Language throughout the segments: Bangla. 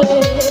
Yeah.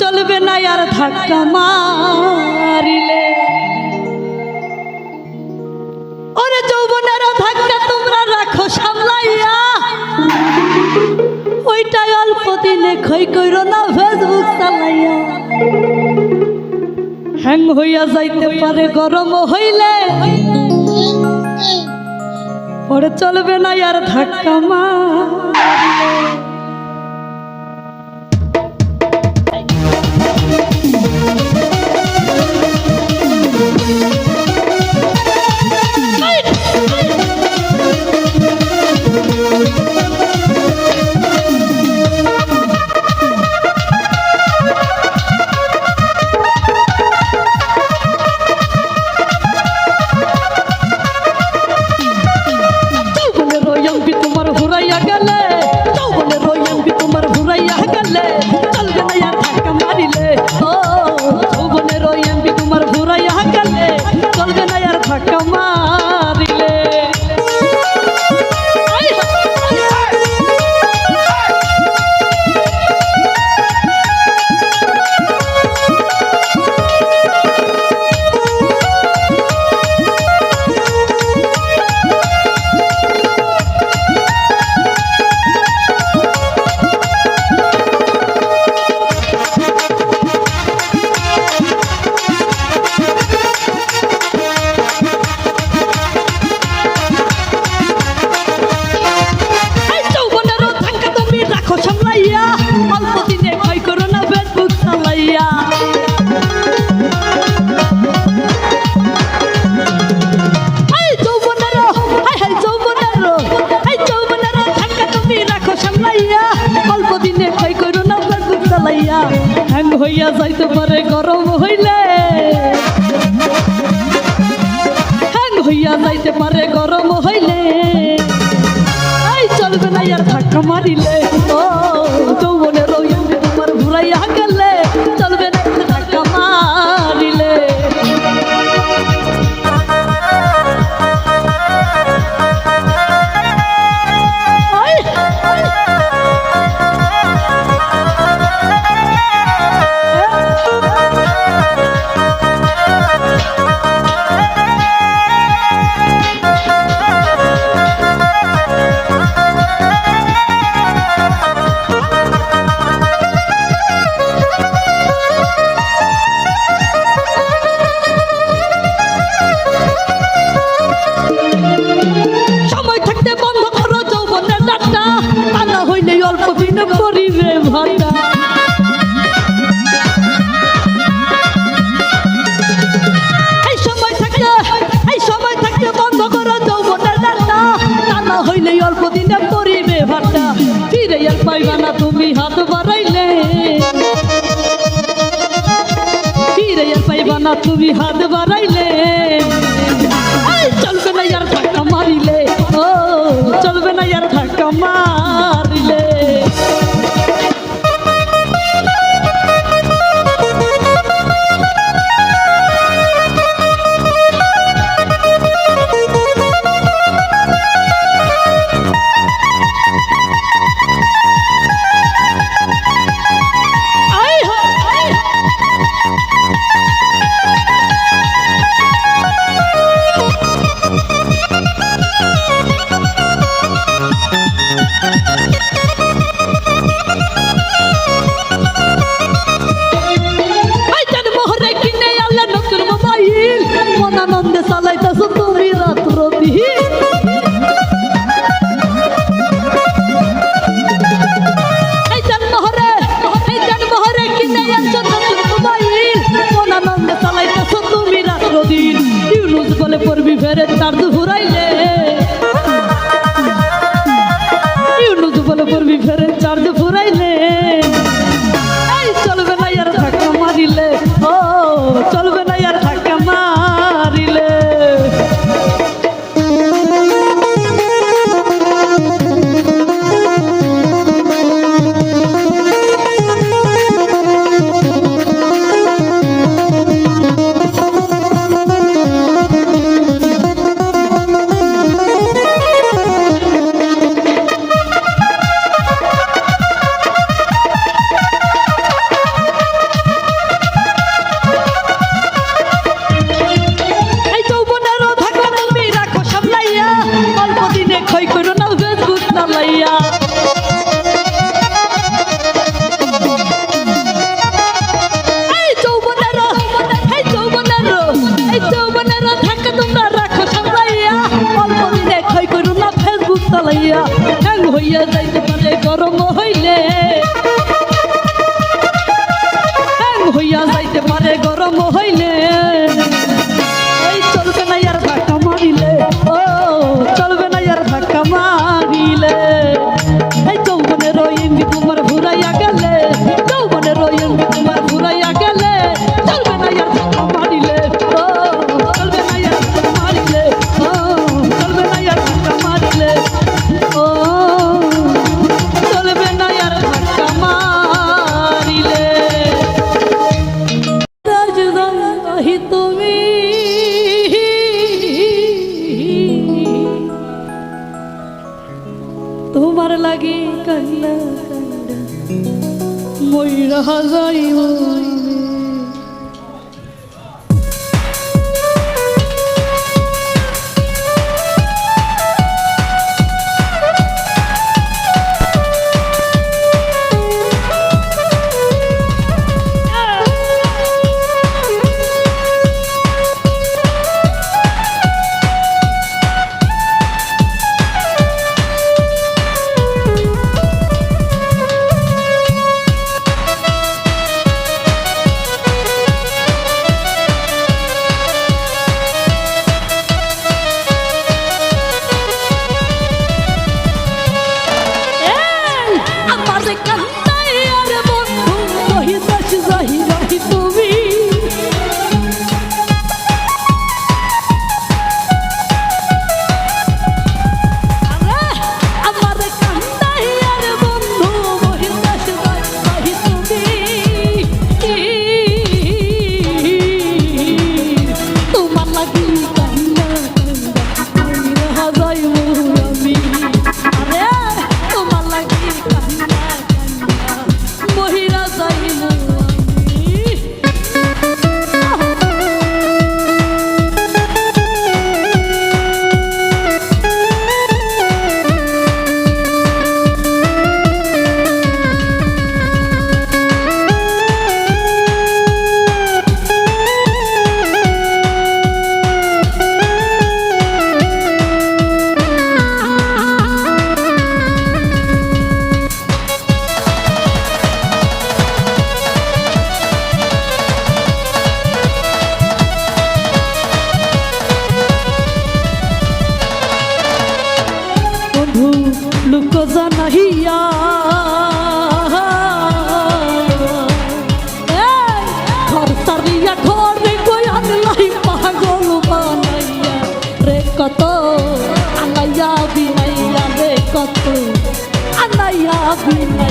চলবে না আর ধাক্কা মারিলে। ওরে যৌবনের ধাক্কা তোমরা রাখো, সামলাইয়া। ওইটাই অল্প দিনে খই কইর না, ফেসবুক চালাইয়া। হ্যাং হইয়া যাইতে পারে, গরম হইলে। পরে চলবে না আর ধাক্কা মা Abrir mi corazón লুক জানাহিয়া। কত আনাইয়া বিনাইয়া রে কত আনাইয়া বিনাইয়া।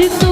Cristo.